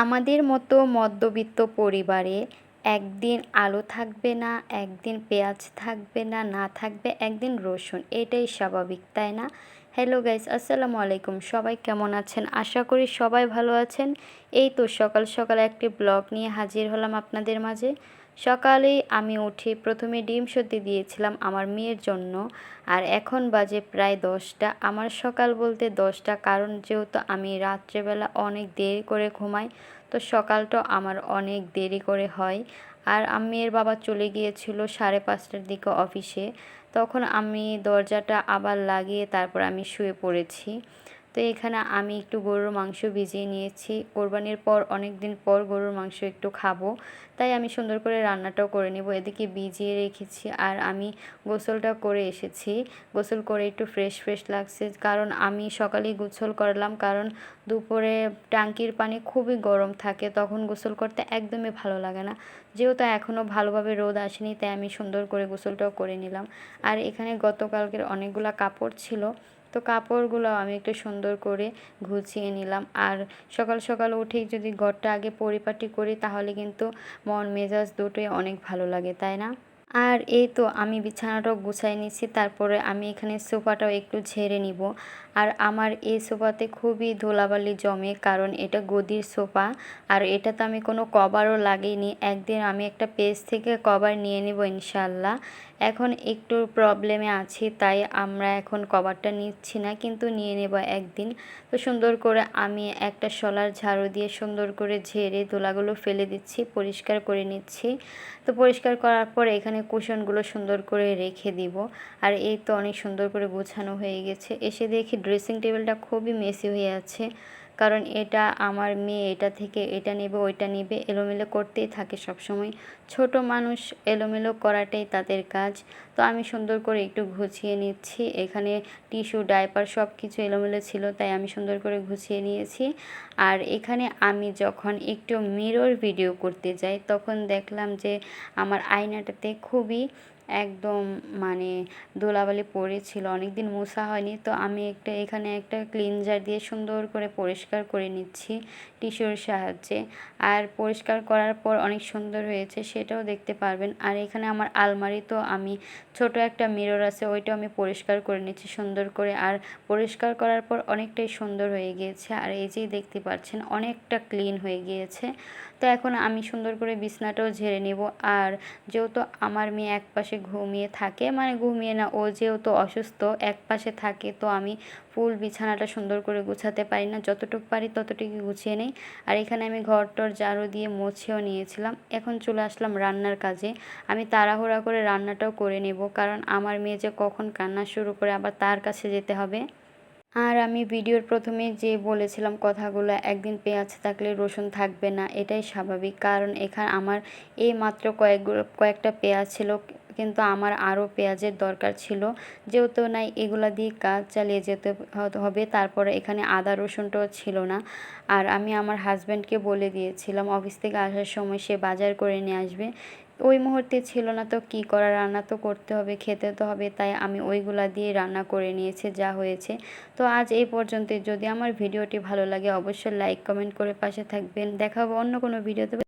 আমাদের মতো মধ্যবিত্ত পরিবারে একদিন আলু থাকবে না, একদিন পেঁয়াজ থাকবে না না থাকবে, একদিন রসুন। এটাই স্বাভাবিক, তাই না? হ্যালো গাইস আসসালামু আলাইকুম। সবাই কেমন আছেন? আশা করি সবাই ভালো আছেন। এই তো সকাল সকাল একটি ব্লগ নিয়ে হাজির হলাম আপনাদের মাঝে। সকালেই আমি উঠে প্রথমে ডিম সত্যি দিয়েছিলাম আমার মেয়ের জন্য, আর এখন বাজে প্রায় দশটা। আমার সকাল বলতে দশটা, কারণ যেহেতু আমি রাত্রেবেলা অনেক দেরি করে ঘুমাই, তো সকালটা আমার অনেক দেরি করে হয়। আর মেয়ের বাবা চলে গিয়েছিল সাড়ে পাঁচটার দিকে অফিসে। তখন আমি দরজাটা আবার লাগিয়ে তারপর আমি শুয়ে পড়েছি। তো এখানে আমি একটু গরুর মাংস ভিজিয়ে নিয়েছি। কোরবানির পর অনেক দিন পর গরুর মাংস একটু খাব। তাই আমি সুন্দর করে রান্নাটাও করে নেব। এদিকে ভিজিয়ে রেখেছি আর আমি গোসলটা করে এসেছি। গোসল করে একটু ফ্রেশ ফ্রেশ লাগছে। কারণ আমি সকালেই গোসল করলাম। কারণ দুপুরে ট্যাঙ্কির পানি খুবই গরম থাকে। তখন গোসল করতে একদমই ভালো লাগে না। যেহেতু এখনও ভালোভাবে রোদ আসেনি, তাই আমি সুন্দর করে গোসলটাও করে নিলাম। আর এখানে গতকালকের অনেকগুলো কাপড় ছিল। তো কাপড়গুলো আমি একটু সুন্দর করে গুছিয়ে নিলাম। আর সকাল সকাল উঠেই যদি ঘরটা আগে পরিপাটি করি, তাহলে কিন্তু মন মেজাজ দুটোই অনেক ভালো লাগে, তাই না? আর এই তো আমি বিছানাটাও গুছাই নিচ্ছি তারপরে আমি এখানে সোফাটাও একটু ঝেড়ে নিব। আর আমার এই সোফাতে খুবই ধুলাবালি জমে, কারণ এটা গদির সোফা। আর এটাতে আমি কোনো কভারও লাগিনি একদিন আমি একটা পেজ থেকে কভার নিয়ে নিব ইনশাল্লাহ এখন একটু প্রবলেমে আছি, তাই আমরা এখন কভারটা নিচ্ছি না, কিন্তু নিয়ে নেব একদিন। তো সুন্দর করে আমি একটা শলার ঝাড়ু দিয়ে সুন্দর করে ঝেড়ে ধুলাগুলো ফেলে দিচ্ছি, পরিষ্কার করে নিচ্ছি। তো পরিষ্কার করার পর এখানে কুশনগুলো সুন্দর করে রেখে দিব। আর এই তো অনেক সুন্দর করে গোছানো হয়ে গেছে। এসে দেখি ড্রেসিং টেবিলটা খুবই মেসি হয়ে আছে। কারণ এটা আমার মেয়ে, এটা থেকে এটা নেবে, ওইটা নেবে, এলোমেলো করতেই থাকে সব সময় ছোট মানুষ এলোমেলো করাটাই তাদের কাজ। তো আমি সুন্দর করে একটু গুছিয়ে নিচ্ছি। এখানে টিস্যু, ডাইপার সব কিছু এলোমেলো ছিল, তাই আমি সুন্দর করে গুছিয়ে নিয়েছি। আর এখানে আমি যখন একটু মিরর ভিডিও করতে যাই, তখন দেখলাম যে আমার আয়নাটাতে খুবই একদম মানে ধুলাবালি পড়েছিল অনেক দিন মোছা হয়নি। তো আমি একটা, এখানে একটা ক্লিনজার দিয়ে সুন্দর করে পরিষ্কার করে নিচ্ছি টিস্যুর সাহায্যে। আর পরিষ্কার করার পর অনেক সুন্দর হয়েছে, সেটাও দেখতে পারবেন। আর এখানে আমার আলমারি তো আমি, ছোট একটা মিরর আছে, ওইটাও আমি পরিষ্কার করে নিচ্ছি সুন্দর করে। আর পরিষ্কার করার পর অনেকটাই সুন্দর হয়ে গিয়েছে। আর এই যেই দেখতে পাচ্ছেন, অনেকটা ক্লিন হয়ে গিয়েছে। তো এখন আমি সুন্দর করে বিছনাটাও ঝেড়ে নেব। আর যেহেতু আমার মেয়ে এক পাশে ঘুমিয়ে থাকে। মানে ঘুমিয়ে না, ও যেহেতু অসুস্থ, এক পাশে থাকে, তো আমি ফুল বিছানাটা সুন্দর করে গুছাতে পারি না। যতটুকু পারি ততটুকু গুছিয়ে নেই। আর এখানে আমি ঘর টর ঝাড়ু দিয়ে মুছেও নিয়েছিলাম। এখন চলে আসলাম রান্নার কাজে। আমি তাড়াহুড়া করে রান্নাটাও করে নেব, কারণ আমার মেয়ে যে কখন কান্না শুরু করে আবার তার কাছে যেতে হবে। আর আমি ভিডিওর প্রথমে যে বলেছিলাম কথাগুলো, একদিন পেঁয়াজ থাকলে রসুন থাকবে না, এটাই স্বাভাবিক। কারণ এখানে আমার এই মাত্র কয়েকগুলো কয়েকটা পেঁয়াজ ছিল কিন্তু আমার আরও পেঁয়াজের দরকার ছিল। যেহেতু নাই এগুলা দিয়ে কাজ চালিয়ে যেতে হবে। তারপরে এখানে আদা, রসুনটাও ছিল না। আর আমি আমার হাজব্যান্ডকে বলে দিয়েছিলাম, অফিস থেকে আসার সময় সে বাজার করে নিয়ে আসবে। ওই মুহূর্তে ছিল না তো, কি করা, রান্না তো করতে হবে, খেতে তো হবে। তাই আমি ওইগুলা দিয়ে রান্না করে নিয়েছি, যা হয়েছে। তো আজ এই পর্যন্ত যদি আমার ভিডিওটি ভালো লাগে, অবশ্যই লাইক কমেন্ট করে পাশে থাকবেন। দেখা হবে অন্য কোনো ভিডিওতে।